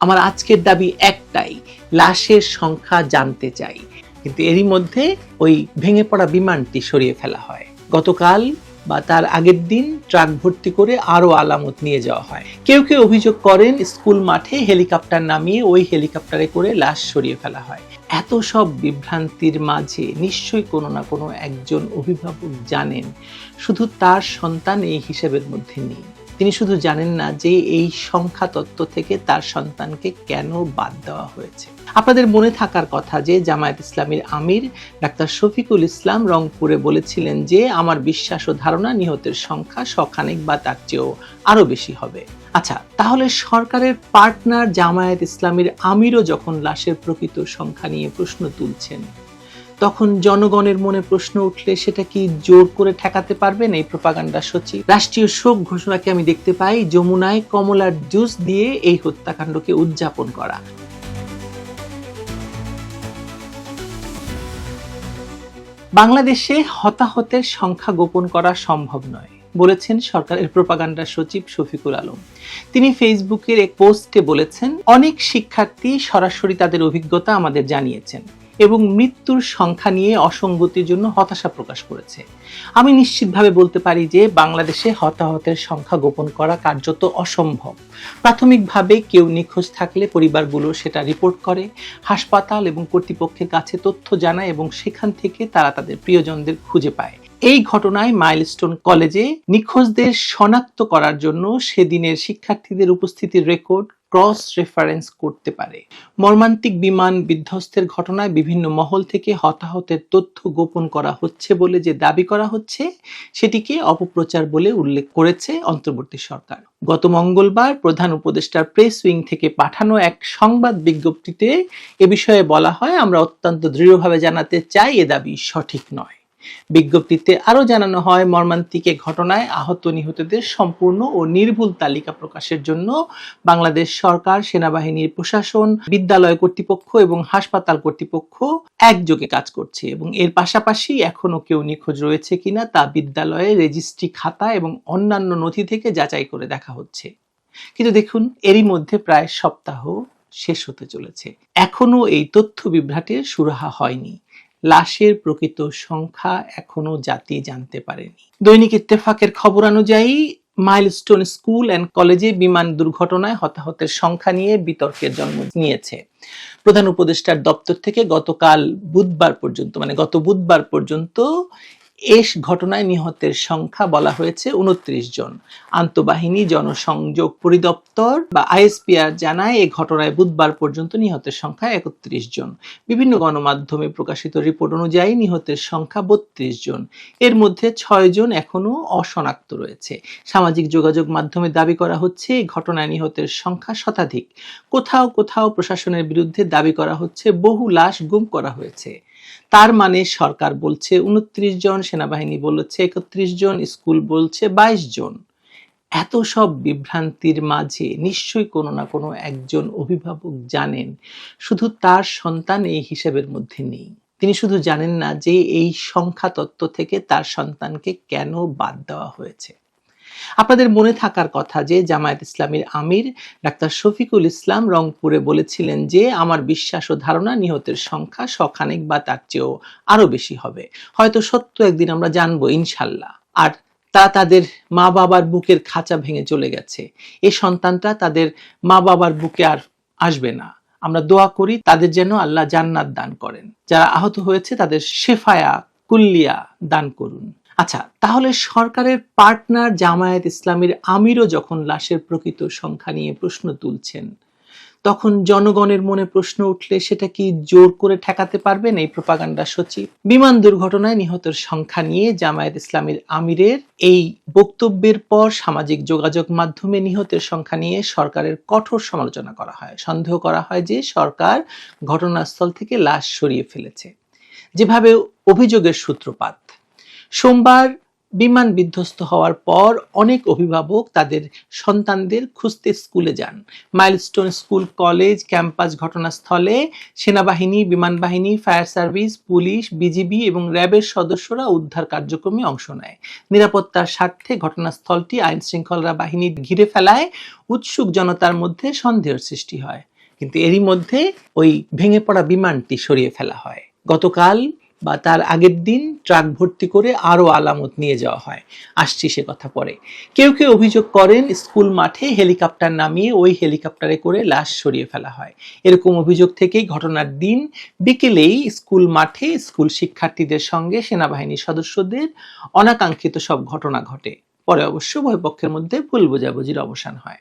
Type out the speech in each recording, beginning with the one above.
আমার আজকের দাবি একটাই, লাশের সংখ্যা জানতে চাই। কিন্তু এরই মধ্যে ওই ভেঙে পড়া বিমানটি সরিয়ে ফেলা হয়। গতকাল বা তার আগের দিন ট্রাক ভর্তি করে আরও আলামত নিয়ে যাওয়া হয়। কেউ কেউ অভিযোগ করেন স্কুল মাঠে হেলিকপ্টার নামিয়ে ওই হেলিকপ্টারে করে লাশ সরিয়ে ফেলা হয়। এত সব বিভ্রান্তির মাঝে নিশ্চয়ই কোনো না কোনো একজন অভিভাবক জানেন, শুধু তার সন্তান এই হিসেবের মধ্যে নেই। তিনি শুধু জানেন না যে এই সংখ্যা তত্ত্ব থেকে তার সন্তানকে কেন বাদ দেওয়া হয়েছে। আপনাদের মনে থাকার কথা যে জামায়াত ইসলামীর আমির ডাক্তার শফিকুল ইসলাম রংপুরে বলেছিলেন যে, আমার বিশ্বাস ও ধারণা নিহতের সংখ্যা শখানেক বা তার চেয়েও আরও বেশি হবে। আচ্ছা তাহলে সরকারের পার্টনার জামায়াত ইসলামীর আমিরও যখন লাশের প্রকৃত সংখ্যা নিয়ে প্রশ্ন তুলছেন তখন জনগণের মনে প্রশ্ন উঠলে সেটা কি জোর করে ঠেকাতে পারবেন এই প্রপাগান্ডা সচিব? রাষ্ট্রীয় শোক ঘোষণাকে আমি দেখতে পাই যমুনায় কমলার জুস দিয়ে এই হত্যাকাণ্ডকে উদযাপন করা। বাংলাদেশে হতাহতের সংখ্যা গোপন করা সম্ভব নয়, বলেছেন সরকারের প্রপাগান্ডা সচিব শফিকুল আলম। তিনি ফেসবুকের এক পোস্টে বলেছেন, অনেক শিক্ষার্থী সরাসরি তাদের অভিজ্ঞতা আমাদের জানিয়েছেন। এবং মৃত্যুর সংখ্যা নিয়ে অসঙ্গতির জন্য হতাশা প্রকাশ করেছে। আমি নিশ্চিতভাবে বলতে পারি যে বাংলাদেশে হতাহতের সংখ্যা গোপন করা কার্যত অসম্ভব। প্রাথমিকভাবে কেউ নিখোঁজ থাকলে পরিবারগুলো সেটা রিপোর্ট করে, হাসপাতাল এবং কর্তৃপক্ষের কাছে তথ্য জানায় এবং সেখান থেকে তারা তাদের প্রিয়জনদের খুঁজে পায়। এই ঘটনায় মাইলস্টোন কলেজে নিখোঁজদের শনাক্ত করার জন্য সেদিনের শিক্ষার্থীদের উপস্থিতির রেকর্ড ক্রস রেফারেন্স করতে পারে। মর্মান্তিক বিমান বিধ্বস্তের ঘটনায় বিভিন্ন মহল থেকে হতাহতের তথ্য গোপন করা হচ্ছে বলে যে দাবি করা হচ্ছে, সেটিকে অপপ্রচার বলে উল্লেখ করেছে অন্তর্বর্তী সরকার। গত মঙ্গলবার প্রধান উপদেষ্টার প্রেস উইং থেকে পাঠানো এক সংবাদ বিজ্ঞপ্তিতে এ বিষয়ে বলা হয়, আমরা অত্যন্ত দৃঢ়ভাবে জানাতে চাই এ দাবি সঠিক নয়। বিজ্ঞপ্তিতে আরও জানানো হয়, মর্মান্তিক ঘটনায় আহত নিহতদের সম্পূর্ণ ও নির্ভুল তালিকা প্রকাশের জন্য বাংলাদেশ সরকার সেনাবাহিনীর প্রশাসন, বিদ্যালয় কর্তৃপক্ষ এবং হাসপাতাল কর্তৃপক্ষ একযোগে কাজ করছে এবং এর পাশাপাশি এখনও কেউ নিখোঁজ রয়েছে কিনা তা বিদ্যালয়ে রেজিস্ট্রি খাতা এবং অন্যান্য নথি থেকে যাচাই করে দেখা হচ্ছে। কিন্তু দেখুন, এরই মধ্যে প্রায় সপ্তাহ শেষ হতে চলেছে। এখনও এই তথ্য বিভ্রাটের সুরাহা হয়নি। লাশের প্রকৃত সংখ্যা এখনও জাতি জানতে পারেনি। দৈনিক ইত্তেফাকের খবর অনুযায়ী, মাইলস্টোন স্কুল অ্যান্ড কলেজে বিমান দুর্ঘটনায় হতাহতের সংখ্যা নিয়ে বিতর্কের জন্ম নিয়েছে। প্রধান উপদেষ্টার দপ্তর থেকে গতকাল বুধবার পর্যন্ত মানে গত বুধবার পর্যন্ত এস ঘটনায় নিহতের সংখ্যা বলা হয়েছে উনত্রিশ জন। আন্তঃবাহিনী, জনসংযোগ পরিদপ্তর বা আইএসপিআর জানায় এ ঘটনায় বুধবার পর্যন্ত নিহতের সংখ্যা একত্রিশ জন। বিভিন্ন গণমাধ্যমে প্রকাশিত রিপোর্ট অনুযায়ী নিহতের সংখ্যা বত্রিশ জন। এর মধ্যে ছয় জন এখনও অশনাক্ত রয়েছে। সামাজিক যোগাযোগ মাধ্যমে দাবি করা হচ্ছে এই ঘটনায় নিহতের সংখ্যা শতাধিক। কোথাও কোথাও প্রশাসনের বিরুদ্ধে দাবি করা হচ্ছে, বহু লাশ গুম করা হয়েছে। তার মানে সরকার বলছে উনত্রিশ জন সেনাবাহিনী বলেছে, একত্রিশ জন স্কুল বলছে, বাইশ জন। এত সব বিভ্রান্তির মাঝে নিশ্চয়ই কোনো না কোনো একজন অভিভাবক জানেন, শুধু তার সন্তান এই হিসেবের মধ্যে নেই। তিনি শুধু জানেন না যে এই সংখ্যা তত্ত্ব থেকে তার সন্তানকে কেন বাদ দেওয়া হয়েছে। আপনাদের মনে থাকার কথা যে জামায়াত ইসলামীর আমির ডাক্তার শফিকুল ইসলাম রংপুরে বলেছিলেন যে, আমার বিশ্বাস ও ধারণা নিহতের সংখ্যা শখানেক বা তার চেয়েও আরও বেশি হবে। হয়তো সত্য একদিন আমরা জানব, ইনশাল্লাহ। আর তা তাদের মা বাবার বুকের খাঁচা ভেঙে চলে গেছে। এ সন্তানটা তাদের মা বাবার বুকে আর আসবে না। আমরা দোয়া করি তাদের যেন আল্লাহ জান্নাত দান করেন। যারা আহত হয়েছে তাদের শেফায়া কুল্লিয়া দান করুন। আচ্ছা তাহলে সরকারের পার্টনার জামায়াত ইসলামীর আমিরও যখন লাশের প্রকৃত সংখ্যা নিয়ে প্রশ্ন তুলছেন, তখন জনগণের মনে প্রশ্ন উঠলে সেটা কি জোর করে ঠেকাতে পারবেন এই প্রপাগান্ডা সচিব? বিমান দুর্ঘটনায় নিহতের সংখ্যা নিয়ে জামায়াত ইসলামের আমিরের এই বক্তব্যের পর সামাজিক যোগাযোগ মাধ্যমে নিহতের সংখ্যা নিয়ে সরকারের কঠোর সমালোচনা করা হয়। সন্দেহ করা হয় যে সরকার ঘটনাস্থল থেকে লাশ সরিয়ে ফেলেছে। যেভাবে অভিযোগের সূত্রপাত সোমবার বিমান বিধ্বস্ত হওয়ার পর অনেক অভিভাবক তাদের সন্তানদের খুঁজতে স্কুলে যান। মাইলস্টোন স্কুল, কলেজ, ক্যাম্পাস ঘটনাস্থলে সেনাবাহিনী, বিমান বাহিনী, ফায়ার সার্ভিস, পুলিশ, বিজিবি এবং র্যাবের সদস্যরা উদ্ধার কার্যক্রমে অংশ নেয়। নিরাপত্তার স্বার্থে ঘটনাস্থলটি আইন শৃঙ্খলা বাহিনী ঘিরে ফেলায়, উৎসুক জনতার মধ্যে সন্দেহের সৃষ্টি হয়। কিন্তু এরই মধ্যে ওই ভেঙে পড়া বিমানটি সরিয়ে ফেলা হয়। গতকাল বা তার আগের দিন ট্রাক ভর্তি করে আরও আলামত নিয়ে যাওয়া হয়। আসছি সে কথা পরে। কেউ কেউ অভিযোগ করেন, স্কুল মাঠে হেলিকপ্টার নামিয়ে ওই হেলিকপ্টারে করে লাশ সরিয়ে ফেলা হয়। এরকম অভিযোগ থেকেই ঘটনার দিন বিকেলেই স্কুল মাঠে স্কুল শিক্ষার্থীদের সঙ্গে সেনাবাহিনীর সদস্যদের অনাকাঙ্ক্ষিত সব ঘটনা ঘটে। পরে অবশ্য উভয় পক্ষের মধ্যে ভুল বোঝাবুঝির অবসান হয়।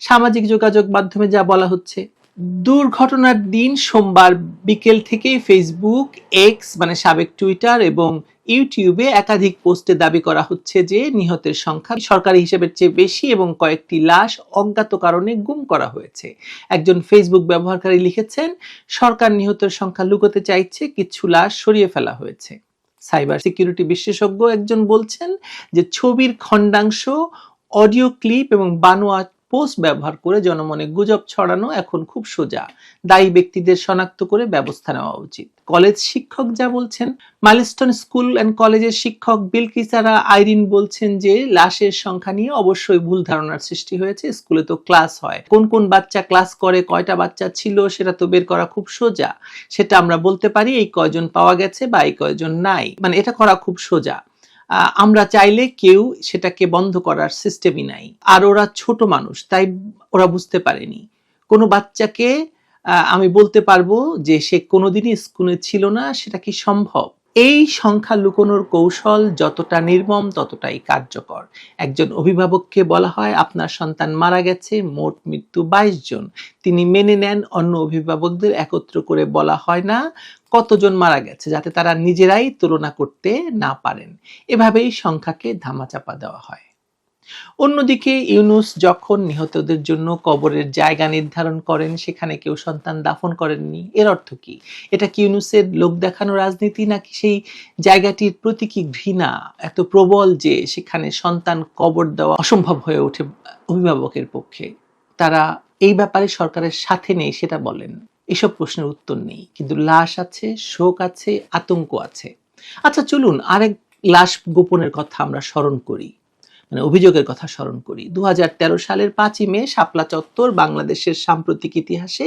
সামাজিক যোগাযোগ মাধ্যমে যা বলা হচ্ছে। দুর্ঘটনার দিন সোমবার বিকেল থেকেই ফেসবুক এক্স মানে সাবেক টুইটার এবং ইউটিউবে একাধিক পোস্টে দাবি করা হচ্ছে যে নিহতের সংখ্যা সরকারি হিসেবের চেয়ে বেশি এবং কয়েকটি লাশ অজ্ঞাত কারণে গুম করা হয়েছে। একজন ফেসবুক ব্যবহারকারী লিখেছেন, সরকার নিহতের সংখ্যা লুকোতে চাইছে, কিছু লাশ সরিয়ে ফেলা হয়েছে। সাইবার সিকিউরিটি বিশেষজ্ঞ একজন বলছেন যে ছবির খণ্ডাংশ, অডিও ক্লিপ এবং বানোয়া পোস্ট ব্যবহার করে জনমনে গুজব ছড়ানো এখন খুব সোজা। দায়ী ব্যক্তিদের শনাক্ত করে ব্যবস্থা নেওয়া উচিত। কলেজ শিক্ষক যা বলছেন মাইলস্টোন স্কুল অ্যান্ড কলেজের শিক্ষক বিলকিসারা আইরিন বলছেন যে, লাশের সংখ্যা নিয়ে অবশ্যই ভুল ধারণার সৃষ্টি হয়েছে। স্কুলে তো ক্লাস হয়। কোন কোন বাচ্চা ক্লাস করে, কয়টা বাচ্চা ছিল, সেটা তো বের করা খুব সোজা। সেটা আমরা বলতে পারি, এই কয়জন পাওয়া গেছে বা এই কয়জন নাই। মানে এটা করা খুব সোজা। আমরা চাইলে কেউ সেটাকে বন্ধ করার সিস্টেমই নাই। আর ওরা ছোট মানুষ, তাই ওরা বুঝতে পারেনি। কোনো বাচ্চাকে আমি বলতে পারব যে সে কোনোদিনই স্কুলে ছিল না, সেটা কি সম্ভব? এই সংখ্যা লুকোনোর কৌশল যতটা নির্মম, ততটাই কার্যকর। একজন অভিভাবককে বলা হয়, আপনার সন্তান মারা গেছে, মোট মৃত্যু বাইশ জন। তিনি মেনে নেন, অন্য অভিভাবকদের একত্র করে বলা হয় না কতজন মারা গেছে যাতে তারা নিজেরাই তুলনা করতে না পারেন? এভাবেই সংখ্যাকে ধামাচাপা দেওয়া হয়। অন্যদিকে ইউনুস যখন নিহতদের জন্য কবরের জায়গা নির্ধারণ করেন, সেখানে কেউ সন্তান দাফন করেননি। এর অর্থ কি? এটা কি ইউনুসের লোক দেখানো রাজনীতি, নাকি সেই জায়গাটির প্রতি কি ঘৃণা এত প্রবল যে সেখানে সন্তান কবর দেওয়া অসম্ভব হয়ে ওঠে অভিভাবকের পক্ষে? তারা এই ব্যাপারে সরকারের সাথে নেই, সেটা বলেন। এসব প্রশ্নের উত্তর নেই। কিন্তু লাশ আছে, শোক আছে, আতঙ্ক আছে। আচ্ছা চলুন আরেক লাশ গোপনের কথা আমরা স্মরণ করি। মানে অভিযোগের কথা স্মরণ করি। দু হাজার তেরো সালের পাঁচই মে শাপলা চত্বর বাংলাদেশের সাম্প্রতিক ইতিহাসে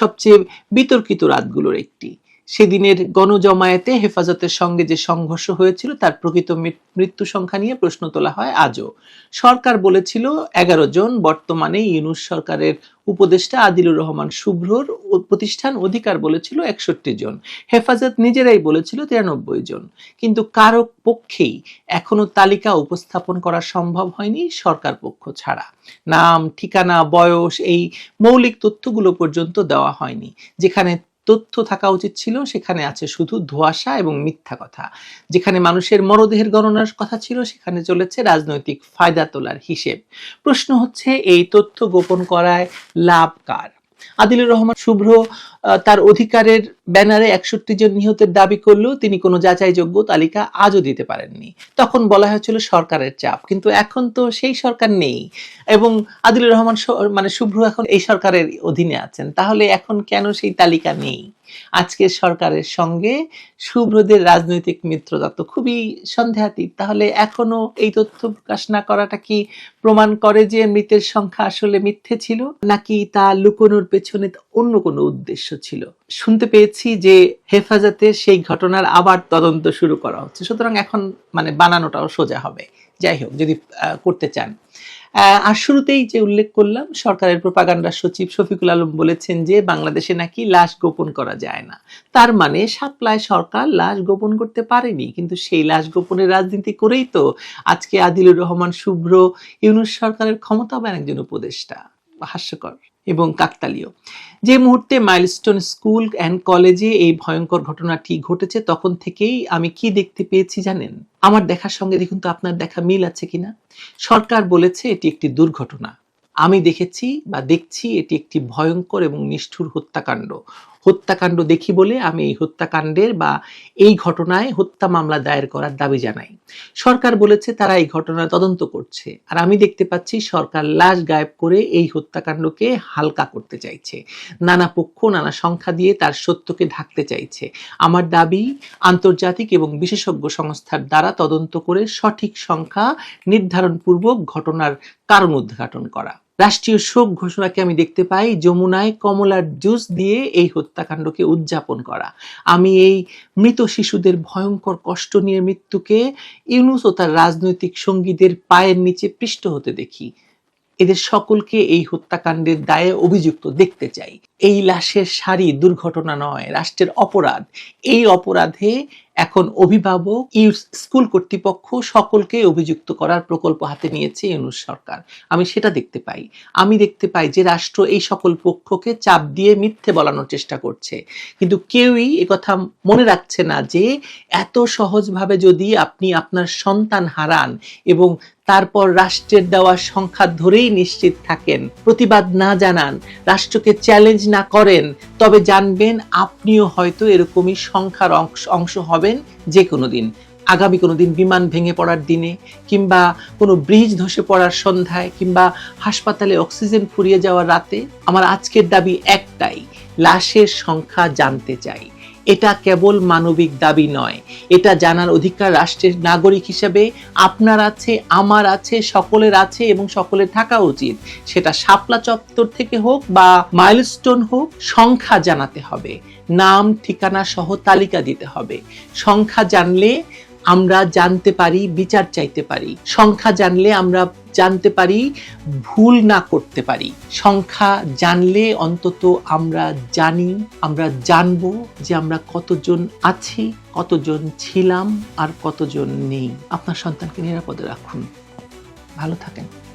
সবচেয়ে বিতর্কিত রাতগুলোর একটি। সেদিনের গণজমায়েতে হেফাজতের সঙ্গে যে সংঘর্ষ হয়েছিল, তার প্রকৃত মৃত্যু সংখ্যা নিয়ে প্রশ্ন তোলা হয় আজও। সরকার বলেছিল, এগারো জন, বর্তমানে ইউনুস সরকারের উপদেষ্টা আদিলুর রহমান শুভ্রর প্রতিষ্ঠান অধিকার বলেছিল একষট্টি জন। হেফাজত নিজেরাই বলেছিল তিরানব্বই জন। কিন্তু কারও পক্ষেই এখনও তালিকা উপস্থাপন করা সম্ভব হয়নি সরকার পক্ষ ছাড়া। নাম, ঠিকানা, বয়স, এই মৌলিক তথ্যগুলো পর্যন্ত দেওয়া হয়নি, যেখানে তথ্য থাকা উচিত ছিল, সেখানে আছে শুধু ধোয়াশা এবং মিথ্যা কথা। যেখানে মানুষের মরদেহের গণনার কথা ছিল, সেখানে চলেছে রাজনৈতিক ফায়দা তোলার হিসেব। প্রশ্ন হচ্ছে, এই তথ্য গোপন করায় লাভ কার? আদিলুর রহমান শুভ্র তার অধিকারের ব্যানারে একষট্টি জন নিহতের দাবি করলেও তিনি কোনো যাচাইযোগ্য তালিকা আজও দিতে পারেননি। তখন বলা হয়েছিল সরকারের চাপ, কিন্তু এখন তো সেই সরকার নেই এবং আদিলুর রহমান মানে শুভ্র এখন এই সরকারের অধীনে আছেন। তাহলে এখন কেন সেই তালিকা নেই? আজকের সরকারের সঙ্গে শুভ্রদের রাজনৈতিক মিত্রতা তো খুবই সন্দেহাতীত। তাহলে এখনও এই তথ্য প্রকাশ না করাটা কি প্রমাণ করে যে মৃতের সংখ্যা আসলে মিথ্যে ছিল, নাকি তা লুকোনোর পেছনে অন্য কোনো উদ্দেশ্য ছিল? শুনতে পেয়েছি যে হেফাজতে সেই ঘটনার আবার তদন্ত শুরু করা হচ্ছে। সুতরাং এখন মানে বানানোটাও সোজা হবে। যাই হোক, যদি করতে চান। আর শুরুতেই যে উল্লেখ করলাম, সরকারের প্রপাগান্ডা সচিব শফিকুল আলম বলেছেন যে বাংলাদেশে নাকি লাশ গোপন করা যায় না। তার মানে সাপ্লায় সরকার লাশ গোপন করতে পারেনি, কিন্তু সেই লাশ গোপনের রাজনীতি করেই তো আজকে আদিলুর রহমান শুভ্র ইউনুস সরকারের ক্ষমতাবান একজন উপদেষ্টা। হাস্যকর এবং কাকতালীয়। যে মুহূর্তে মাইলস্টোন স্কুল অ্যান্ড কলেজে এই ভয়ঙ্কর ঘটনাটি ঘটেছে, তখন থেকেই আমি কি দেখতে পেয়েছি জানেন? আমার দেখার সঙ্গে দেখুন তো আপনার দেখা মিল আছে কিনা? সরকার বলেছে এটি একটি দুর্ঘটনা। আমি দেখেছি বা দেখছি এটি একটি ভয়ঙ্কর এবং নিষ্ঠুর হত্যাকাণ্ড। হত্যাকাণ্ড দেখি বলে আমি এই হত্যাকাণ্ডের বা এই ঘটনায় হত্যা মামলা দায়ের করার দাবি জানাই। সরকার বলেছে তারা এই ঘটনা তদন্ত করছে। আর আমি দেখতে পাচ্ছি সরকার লাশ গায়েব করে এই হত্যাকাণ্ডকে হালকা করতে চাইছে। নানা পক্ষ, নানা সংখ্যা দিয়ে তার সত্যকে ঢাকতে চাইছে। আমার দাবি, আন্তর্জাতিক এবং বিশেষজ্ঞ সংস্থার দ্বারা তদন্ত করে সঠিক সংখ্যা নির্ধারণপূর্বক ঘটনার কারণ উদ্ঘাটন করা। রাষ্ট্রীয় শোক ঘোষণাকে আমি দেখতে পাই, যমুনায় কমলার জুস দিয়ে এই হত্যাকাণ্ডকে উদযাপন করা। আমি এই মৃত শিশুদের ভয়ঙ্কর কষ্ট নিয়ে মৃত্যুকে ইউনুস ও তার রাজনৈতিক সঙ্গীদের পায়ের নিচে পৃষ্ঠ হতে দেখি। এদের সকলকে এই হত্যাকাণ্ডের দায়ে অভিযুক্ত দেখতে চাই। এই লাশের সারি দুর্ঘটনা নয়, রাষ্ট্রের অপরাধ। এই অপরাধে এখন অভিভাবক ইউস স্কুল কর্তৃপক্ষ সকলকে অভিযুক্ত করার প্রকল্প হাতে নিয়েছে ইউনুস সরকার। আমি সেটা দেখতে পাই। আমি দেখতে পাই যে রাষ্ট্র এই সকল পক্ষকে চাপ দিয়ে মিথ্যে বলানোর চেষ্টা করছে। কিন্তু কেউই একথা মনে রাখছে না যে এত সহজভাবে যদি আপনি আপনার সন্তান হারান এবং তারপর রাষ্ট্রের দেওয়া সংখ্যা ধরেই নিশ্চিত থাকেন। প্রতিবাদ না জানান, রাষ্ট্রকে চ্যালেঞ্জ না করেন, তবে জানবেন আপনিও হয়তো এরকমই সংখ্যার অংশ অংশ হবেন যে কোনো দিন। আগামী কোনো দিন বিমান ভেঙে পড়ার দিনে, কিংবা কোনো ব্রিজ ধসে পড়ার সন্ধ্যায়, কিংবা হাসপাতালে অক্সিজেন ফুরিয়ে যাওয়ার রাতে, আমার আজকের দাবি একটাই, লাশের সংখ্যা জানতে চাই। এটা কেবল মানবিক দাবি নয়। এটা জানার অধিকার রাষ্ট্রের নাগরিক হিসেবে আপনার আছে, আমার আছে, সকলের আছে এবং সকলের থাকা উচিত। সেটা শাপলা চত্বর থেকে হোক বা মাইলস্টোন হোক, সংখ্যা জানাতে হবে। নাম, ঠিকানা সহ তালিকা দিতে হবে। সংখ্যা জানলে আমরা জানতে পারি, বিচার চাইতে পারি। সংখ্যা জানলে আমরা জানতে পারি, ভুল না করতে পারি। সংখ্যা জানলে অন্তত আমরা জানি, আমরা জানব যে আমরা কতজন আছি, কতজন ছিলাম আর কতজন নেই। আপনার সন্তানকে নিরাপদে রাখুন। ভালো থাকেন।